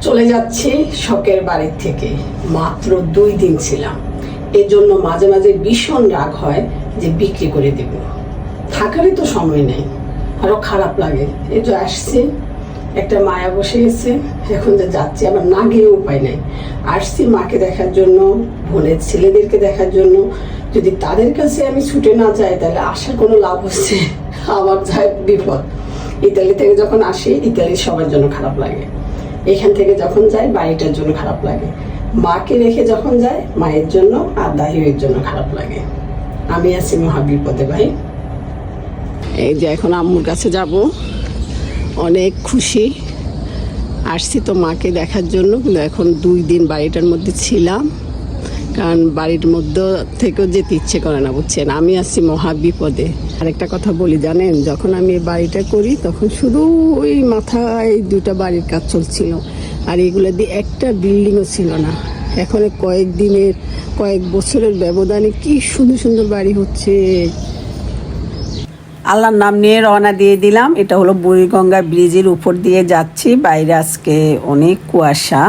চলে যাচ্ছি শখের বাড়ির থেকে। মাত্র দুই দিন ছিলাম। এজন্য মাঝে মাঝে ভীষণ রাগ হয় যে বিক্রি করে দেব। থাকারই তো সময় নেই। আরও খারাপ লাগে। এই যে আসছি, একটা মায়া বসে গেছে। এখন যে যাচ্ছি আবার না গিয়ে উপায় নেই। আসছি মাকে দেখার জন্য, বোনের ছেলেদেরকে দেখার জন্য। যদি তাদের কাছে আমি ছুটে না যাই, তাহলে আসার কোনো লাভ হচ্ছে? আমার যায় বিপদ। ইতালি থেকে যখন আসি, ইতালি সবার জন্য খারাপ লাগে। এখান থেকে যখন যায় বাড়িটার জন্য খারাপ লাগে। মাকে রেখে যখন যায়, মায়ের জন্য আর দাহিরের জন্য খারাপ লাগে। আমি আছি মহাবিপদে, ভাই। এই যে এখন আম্মুর কাছে যাব। অনেক খুশি। আসছি তো মাকে দেখার জন্য, কিন্তু এখন দুই দিন বাড়িটার মধ্যে ছিলাম। কারণ বাড়ির মধ্যে থেকেও যেতে ইচ্ছে করে না, বুঝছেন? আমি আছি মহা বিপদে। আরেকটা কথা বলি, জানেন, যখন আমি এই বাড়িটা করি, তখন শুধু ওই মাথায় দুটা বাড়ির কাজ চলছিল। আর এগুলো দিয়ে একটা বিল্ডিংও ছিল না। এখন কয়েক দিনের কয়েক বছরের ব্যবধানে কি সুন্দর সুন্দর বাড়ি হচ্ছে। আল্লাহর নাম নিয়ে রওনা দিয়ে দিলাম। এটা হলো বুড়িগঙ্গা ব্রিজের উপর দিয়ে যাচ্ছি। বাইরে আজকে অনেক কুয়াশা।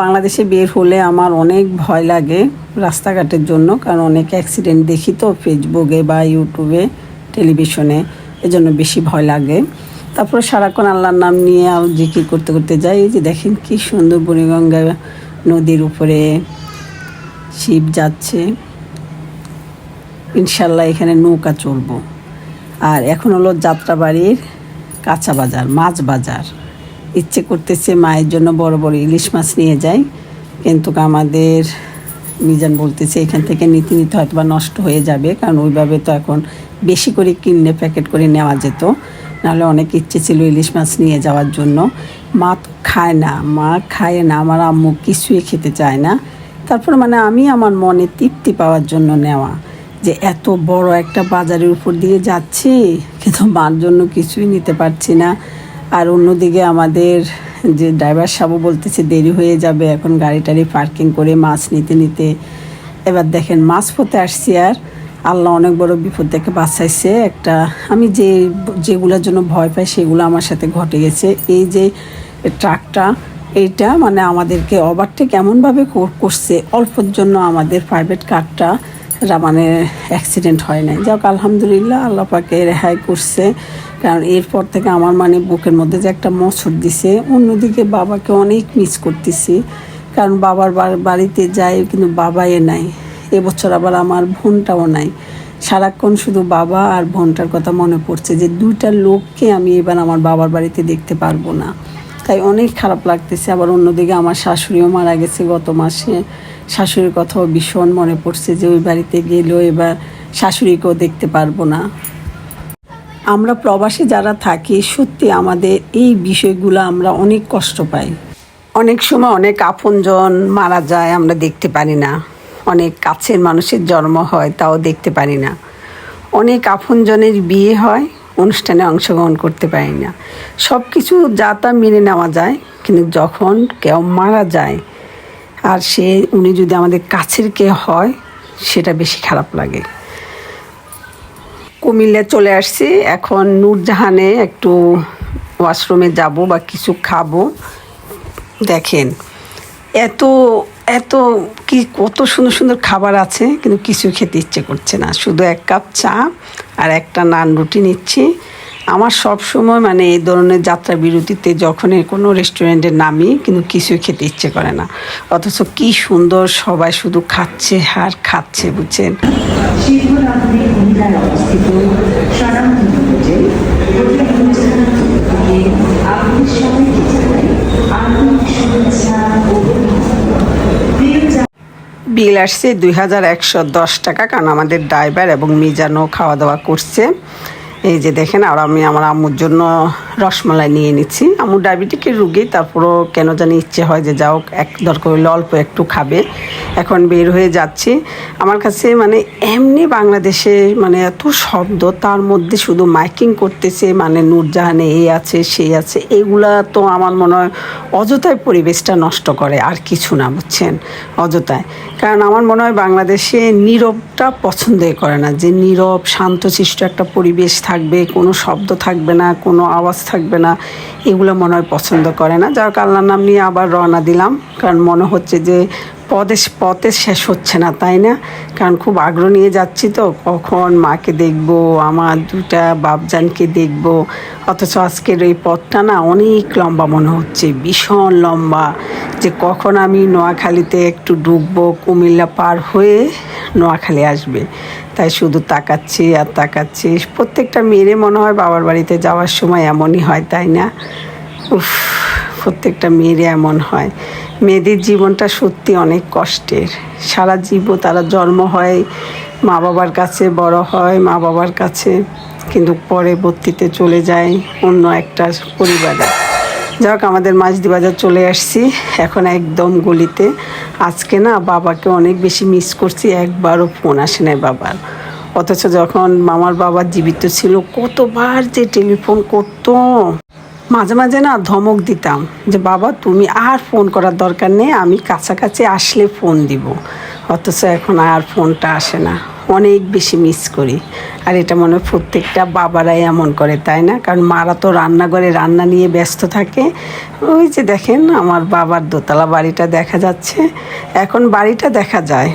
বাংলাদেশে বের হলে আমার অনেক ভয় লাগে রাস্তাঘাটের জন্য, কারণ অনেক অ্যাক্সিডেন্ট দেখি তো ফেসবুকে বা ইউটিউবে টেলিভিশনে এজন্য বেশি ভয় লাগে। তারপরে সারাক্ষণ আল্লাহর নাম নিয়ে আর জিকির করতে করতে যাই, এই যে দেখেন কি সুন্দর বুড়িগঙ্গা নদীর উপরে শিব যাচ্ছে। ইনশাল্লাহ এখানে নৌকা চলবো। আর এখন হলো যাত্রাবাড়ির কাঁচা বাজার, মাছ বাজার। ইচ্ছে করতেছে মায়ের জন্য বড় বড় ইলিশ মাছ নিয়ে যাই কিন্তু আমাদের মিজান বলতেছে এখান থেকে নিতে নিতে হয়তো বা নষ্ট হয়ে যাবে, কারণ ওইভাবে তো এখন বেশি করে কিনলে প্যাকেট করে নেওয়া যেত। নাহলে অনেক ইচ্ছে ছিল ইলিশ মাছ নিয়ে যাওয়ার জন্য। মা তো খায় না, মা খায় না, আমার আম্মু কিছুই খেতে চায় না। তারপর মানে আমি আমার মনে তৃপ্তি পাওয়ার জন্য নেওয়া। যে এত বড় একটা বাজারের উপর দিয়ে যাচ্ছি, কিন্তু মার জন্য কিছুই নিতে পারছি না। আর অন্যদিকে আমাদের যে ড্রাইভার সাহেবও বলতেছে, দেরি হয়ে যাবে, এখন গাড়ি টাড়ি পার্কিং করে মাছ নিতে নিতে। এবার দেখেন, মাছ পথে আসছি আর আল্লাহ অনেক বড় বিপদ থেকে বাঁচাইছে। একটা, আমি যে, যেগুলোর জন্য ভয় পাই, সেগুলো আমার সাথে ঘটে গেছে। এই যে ট্রাকটা এইটা মানে আমাদেরকে ওভারটেক এমনভাবে কর- করছে, অল্পর জন্য আমাদের প্রাইভেট কারটা রা মানে অ্যাক্সিডেন্ট হয় নাই। যাক, আলহামদুলিল্লাহ, আল্লাহ পাকে রেহাই করছে। কারণ এরপর থেকে আমার মানে বুকের মধ্যে যে একটা মছর দিছে, অন্যদিকে বাবাকে অনেক মিস করতেছি। কারণ বাবার বাড়িতে যাই, কিন্তু বাবা এ নাই। এবছর আবার আমার বোনটাও নাই। সারাক্ষণ শুধু বাবা আর বোনটার কথা মনে পড়ছে যে দুইটা লোককে আমি এবার আমার বাবার বাড়িতে দেখতে পারব না। তাই অনেক খারাপ লাগতেছে। আবার অন্যদিকে আমার শাশুড়িও মারা গেছে গত মাসে। শাশুড়ির কথাও ভীষণ মনে পড়ছে যে ওই বাড়িতে গেলেও এবার শাশুড়িকেও দেখতে পারব না। আমরা প্রবাসী যারা থাকি, সত্যি আমাদের এই বিষয়গুলো আমরা অনেক কষ্ট পাই। অনেক সময় অনেক আপনজন মারা যায়, আমরা দেখতে পারি না। অনেক কাছের মানুষের জন্ম হয়, তাও দেখতে পারি না। অনেক আপনজনের বিয়ে হয়, অনুষ্ঠানে অংশগ্রহণ করতে পারি না। সব কিছু যা তা মেনে নেওয়া যায়, কিন্তু যখন কেউ মারা যায় আর সে, উনি যদি আমাদের কাছের কে হয়, সেটা বেশি খারাপ লাগে। কুমিল্লা চলে আসছি, এখন নূরজাহানে একটু ওয়াশরুমে যাব বা কিছু খাব। দেখেন, এত এত কি, কত সুন্দর সুন্দর খাবার আছে, কিন্তু কিছু খেতে ইচ্ছে করছে না। শুধু এক কাপ চা আর একটা নান রুটি নিচ্ছি। আমার সব সময় মানে এই ধরনের যাত্রা বিরতিতে যখন কোনো রেস্টুরেন্টে নামি, কিন্তু কিছুই খেতে ইচ্ছে করে না। অথচ কি সুন্দর সবাই শুধু খাচ্ছে আর খাচ্ছে, বুঝছেন? বিল আসছে দুই হাজার একশো দশ টাকা, কারণ আমাদের ড্রাইভার এবং মিজানও খাওয়া দাওয়া করছে। এই যে দেখেন, আর আমি আমার আম্মুর জন্য রসমালাই নিয়ে নিচ্ছি। আম্মু ডায়াবেটিকের রুগী, তারপরও কেন জানি ইচ্ছে হয় যে যাও, এক দরকার হলে অল্প একটু খাবে। এখন বের হয়ে যাচ্ছি। আমার কাছে মানে এমনি বাংলাদেশে মানে এত শব্দ, তার মধ্যে শুধু মাইকিং করতেছে মানে নূরজাহানে এই আছে সেই আছে, এগুলা তো আমার মনে হয় অযথায় পরিবেশটা নষ্ট করে, আর কিছু না, বুঝছেন? অযথায় কারণ আমার মনে হয় বাংলাদেশে নীরবটা পছন্দই করে না, যে নীরব, শান্তশিষ্ট একটা পরিবেশ থাকবে, কোনো শব্দ থাকবে না, কোনো আওয়াজ থাকবে না, এগুলো মনে হয় পছন্দ করে না। যার আল্লাহর নাম নিয়ে আবার রওনা দিলাম, কারণ মনে হচ্ছে যে পদে পথে শেষ হচ্ছে না, তাই না? কারণ খুব আগ্রহ নিয়ে যাচ্ছি তো, কখন মাকে দেখব, আমার দুটা বাপজানকে দেখব, অথচ আজকের এই পথটা না অনেক লম্বা মনে হচ্ছে, ভীষণ লম্বা। যে কখন আমি নোয়াখালীতে একটু ডুববো, কুমিল্লা পার হয়ে নোয়াখালী আসবে। তাই শুধু তাকাচ্ছি আর তাকাচ্ছি। প্রত্যেকটা মেয়েরে মনে হয় বাবার বাড়িতে যাওয়ার সময় এমনই হয়, তাই না? উফ, প্রত্যেকটা মেয়েরে এমন হয়। মেয়েদের জীবনটা সত্যি অনেক কষ্টের। সারা জীবন তারা জন্ম হয় মা বাবার কাছে, বড় হয় মা বাবার কাছে, কিন্তু পরে পরবর্তীতে চলে যায় অন্য একটা পরিবারে। যাক, আমাদের মাঝদি বাজার চলে আসছি। এখন একদম গলিতে। আজকে না বাবাকে অনেক বেশি মিস করছি, একবারও ফোন আসে নাই বাবার। অথচ যখন মামার বাবা জীবিত ছিল, কতবার যে টেলিফোন করত। মাঝে মাঝে না ধমক দিতাম যে, বাবা, তুমি আর ফোন করার দরকার নেই, আমি কাছাকাছি আসলে ফোন দিব। অথচ এখন আর ফোনটা আসে না। অনেক বেশি মিস করি। আর এটা মনে হয় প্রত্যেকটা বাবারাই এমন করে, তাই না? কারণ মারা তো রান্নাঘরে রান্না নিয়ে ব্যস্ত থাকে। ওই যে দেখেন আমার বাবার দোতলা বাড়িটা দেখা যাচ্ছে। এখন বাড়িটা দেখা যায়।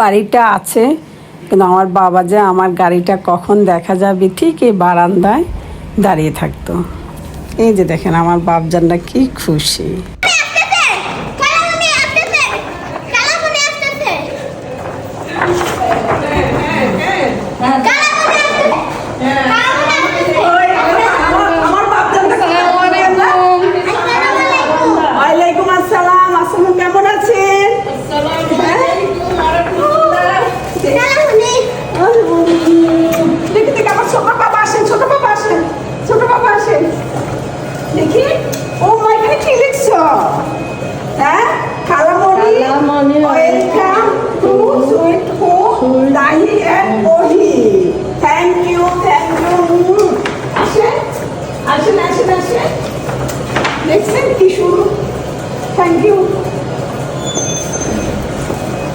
বাড়িটা আছে, কিন্তু আমার বাবা যে আমার গাড়িটা কখন দেখা যাবে ঠিক এই বারান্দায় দাঁড়িয়ে থাকতো। এই যে দেখেন আমার বাপজানটা কি খুশি কালামনি আসতেছে কালামনি আসতেছে ওয়ালাইকুম আসসালাম আসসালাম কেমন আছেন কালামনি দেখি দেখি আমার ছোট বাবা আসেন ছোট বাবা আসেন ছোট বাবা আসেন দেখি ও মা এখানে কি লিখছো হ্যাঁ Kalamani Kalamani. Welcome to sweet home দাহি and ওহি থ্যাংক ইউ থ্যাংক ইউ আসেন আসেন আসেন আসেন দেখছেন কি শুরু থ্যাংক ইউ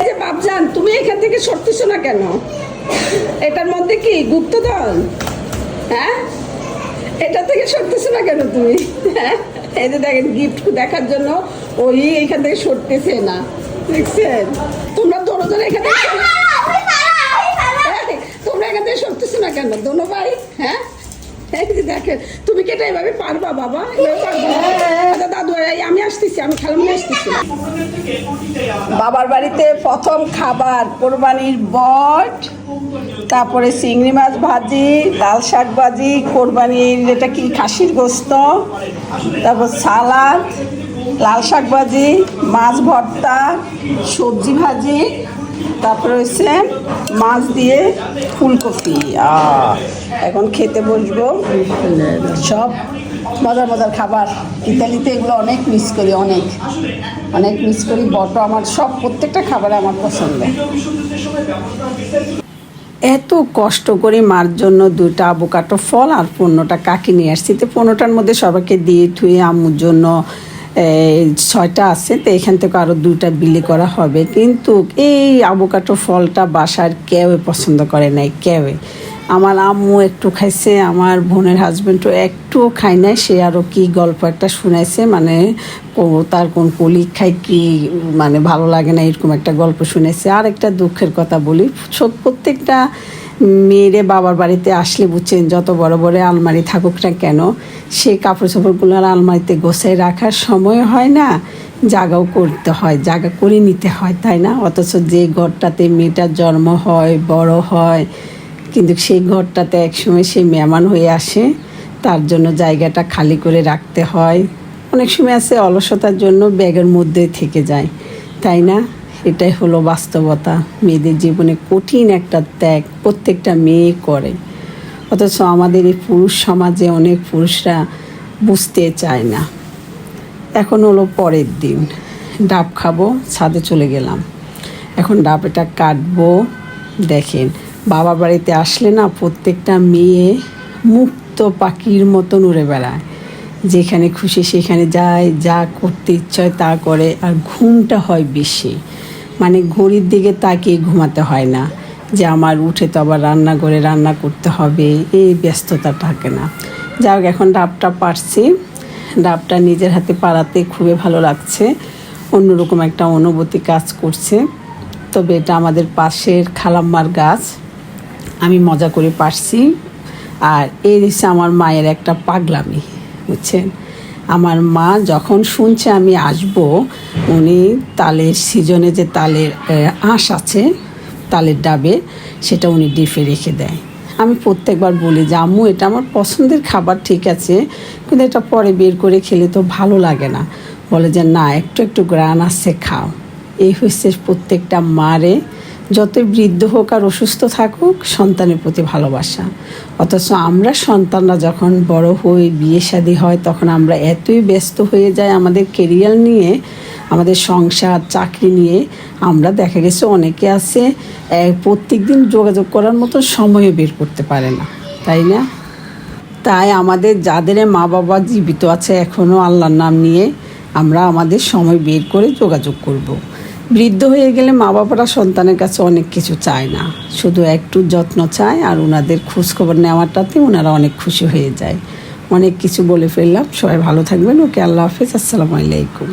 এই যে বাবজান তুমি এখান থেকে সরতেছো না কেন এটার মধ্যে কি গুপ্তধন হ্যাঁ? এটা থেকে সরতেছো না কেন তুমি? হ্যাঁ? এই যে দেখেন গিফট দেখার জন্য ওই এইখান থেকে সরতেছে না। দেখছেন? তোমরা দোনোজন এখানে এই, তোমরা এখান থেকে সরতেছো না কেন? দোনো ভাই হ্যাঁ? দেখেন তুমি কি এটা এভাবে পারবা বাবা? পারবা আচ্ছা দাদু আমি আসতেছি আমি খেলাম আসতেছি। বাবার বাড়িতে প্রথম খাবার কোরবানির বট তারপরে চিংড়ি মাছ ভাজি লাল শাক ভাজি কোরবানির এটা কি খাসির গোস্ত তারপর সালাদ লাল শাক ভাজি মাছ ভর্তা সবজি ভাজি তারপরে হচ্ছে মাছ দিয়ে ফুলকপি। এখন খেতে বসবো। সব মজার মজার খাবার। ইতালিতে এগুলো অনেক মিস করি, অনেক। অনেক মিস করি। বট আমার সব, প্রত্যেকটা খাবার আমার পছন্দ। এত কষ্ট করে মার জন্য দুটা আবোকাটো ফল আর পণ্যটা কাকে নিয়ে আসছি? তো পণ্যটার মধ্যে সবাইকে দিয়ে ধুয়ে আম্মুর জন্য ছয়টা আছে, তো এখান থেকে আরও দুটা বিলি করা হবে। কিন্তু এই আবোকাটো ফলটা বাসার কেউ পছন্দ করে নাই কেউ আমার আম্মু একটু খাইছে, আমার বোনের হাজব্যান্ডও একটুও খায় নাই, সে আরও কি গল্প একটা শুনাইছে মানে তার কোন কলিগ খাই কি মানে ভালো লাগে না, এরকম একটা গল্প শুনেছে আর একটা দুঃখের কথা বলি সব প্রত্যেকটা মেয়েরে বাবার বাড়িতে আসলে বুঝছেন, যত বড় বড় আলমারি থাকুক না কেন, সেই কাপড় চোপড়গুলো আর আলমারিতে গোছায় রাখার সময় হয় না, জাগাও করতে হয়, জাগা করে নিতে হয়, তাই না? অথচ যে ঘরটাতে মেয়েটার জন্ম হয়, বড় হয়, কিন্তু সেই ঘরটাতে একসময় সে মেহমান হয়ে আসে, তার জন্য জায়গাটা খালি করে রাখতে হয়। অনেক সময় আছে অলসতার জন্য ব্যাগের মধ্যে থেকে যায়, তাই না? এটাই হলো বাস্তবতা। মেয়েদের জীবনে কঠিন একটা ত্যাগ প্রত্যেকটা মেয়ে করে। অথচ আমাদের এই পুরুষ সমাজে অনেক পুরুষরা বুঝতে চায় না। এখন হলো পরের দিন। ডাব খাব, ছাদে চলে গেলাম। এখন ডাব এটা কাটবো। দেখেন, বাবা বাড়িতে আসলে না প্রত্যেকটা মেয়ে মুক্ত পাখির মতন উড়ে বেড়ায়। যেখানে খুশি সেখানে যায়, যা করতে ইচ্ছা হয় তা করে, আর ঘুমটা হয় বেশি। মানে ঘড়ির দিকে তাকিয়ে ঘুমাতে হয় না। যে আমার উঠে তো আবার রান্না করে রান্না করতে হবে, এই ব্যস্ততা থাকে না। যাই হোক, এখন ডাবটা পারছি। ডাবটা নিজের হাতে পাড়াতে খুবই ভালো লাগছে। অন্যরকম একটা অনুভূতি কাজ করছে। তবে এটা আমাদের পাশের খালাম্মার গাছ। আমি মজা করে পারছি। আর এই হচ্ছে আমার মায়ের একটা পাগলামি, বুঝছেন? আমার মা যখন শুনছে আমি আসব, উনি তালের সিজনে যে তালের আঁশ আছে, তালের ডাবে, সেটা উনি ডিপে রেখে দেয়। আমি প্রত্যেকবার বলি যে, আম্মু, এটা আমার পছন্দের খাবার, ঠিক আছে, কিন্তু এটা পরে বের করে খেলে তো ভালো লাগে না। বলে যে, না, একটু একটু গ্রান আসছে খাও। এই হচ্ছে প্রত্যেকটা মারে যতই বৃদ্ধ হোক আর অসুস্থ থাকুক, সন্তানের প্রতি ভালোবাসা। অথচ আমরা সন্তানরা যখন বড় হই, বিয়ে শাদী হয়, তখন আমরা এতই ব্যস্ত হয়ে যাই আমাদের কেরিয়ার নিয়ে, আমাদের সংসার, চাকরি নিয়ে। আমরা দেখা গেছে অনেকে আছে প্রত্যেক দিন যোগাযোগ করার মতো সময়ও বের করতে পারে না। তাই না? তাই আমাদের যাদের মা বাবা জীবিত আছে এখনও আল্লাহর নাম নিয়ে, আমরা আমাদের সময় বের করে যোগাযোগ করব। বৃদ্ধ হয়ে গেলে মা বাবারা সন্তানের কাছে অনেক কিছু চায় না। শুধু একটু যত্ন চায় আর ওনাদের খোঁজখবর নেওয়াটাতে ওনারা অনেক খুশি হয়ে যায়। অনেক কিছু বলে ফেললাম। সবাই ভালো থাকবেন। ওকে আল্লাহ হাফিজ। আসসালামু আলাইকুম।